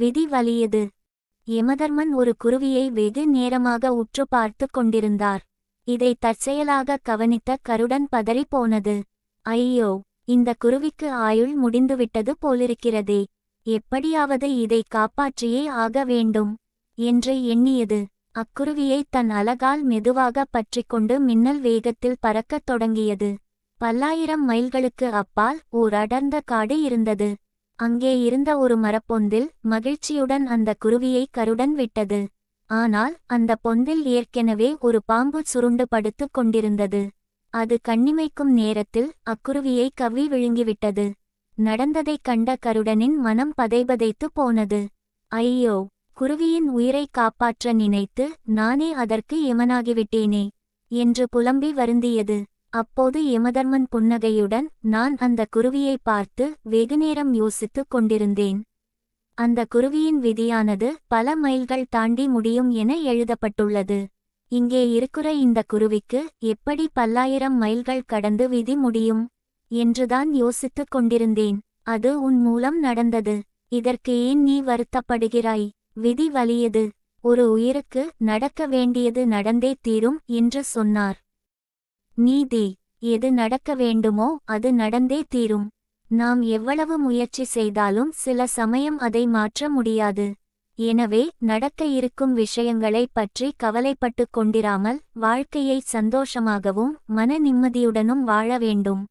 விதி வலியது. யமதர்மன் ஒரு குருவியை வெகு நேரமாக உற்று பார்த்து கொண்டிருந்தார். இதை தற்செயலாக கவனித்த கருடன் பதறி போனது ஐயோ இந்த குருவிக்கு ஆயுள் முடிந்துவிட்டது போலிருக்கிறதே. எப்படியாவது இதை காப்பாற்றியே ஆக வேண்டும் என்று எண்ணியது. அக்குருவியை தன் அலகால் மெதுவாக பற்றிக்கொண்டு மின்னல் வேகத்தில் பறக்கத் தொடங்கியது. பல்லாயிரம் மைல்களுக்கு அப்பால் ஓர் அடர்ந்த காடு இருந்தது. அங்கே இருந்த ஒரு மரப்பொந்தில் மகிழ்ச்சியுடன் அந்த குருவியை கருடன் விட்டது. ஆனால் அந்த பொந்தில் ஏற்கெனவே ஒரு பாம்பு சுருண்டு படுத்துக் கொண்டிருந்தது. அது கண்ணிமைக்கும் நேரத்தில் அக்குருவியை கவ்வி விழுங்கிவிட்டது. நடந்ததைக் கண்ட கருடனின் மனம் பதைபதைத்து போனது. ஐயோ குருவியின் உயிரை காப்பாற்ற நினைத்து நானே அதற்கு எமனாகிவிட்டேனே என்று புலம்பி வருந்தியது. அப்போது யமதர்மன் புன்னகையுடன் நான் அந்த குருவியை பார்த்து வெகுநேரம் யோசித்துக் கொண்டிருந்தேன். அந்த குருவியின் விதியானது பல மைல்கள் தாண்டி முடியும் என எழுதப்பட்டுள்ளது. இங்கே இருக்கிற இந்த குருவிக்கு எப்படி பல்லாயிரம் மைல்கள் கடந்து விதி முடியும்? என்றுதான் யோசித்துக் கொண்டிருந்தேன். அது உன் மூலம் நடந்தது. இதற்கு ஏன் நீ வருத்தப்படுகிறாய்? விதி வலியது. ஒரு உயிருக்கு நடக்க வேண்டியது நடந்தே தீரும் என்று சொன்னார். நீதி எது நடக்க வேண்டுமோ அது நடந்தே தீரும். நாம் எவ்வளவு முயற்சி செய்தாலும் சில சமயம் அதை மாற்ற முடியாது. எனவே நடக்க இருக்கும் விஷயங்களை பற்றி கவலைப்பட்டுக் கொண்டிராமல் வாழ்க்கையை சந்தோஷமாகவும் மன நிம்மதியுடனும் வாழ வேண்டும்.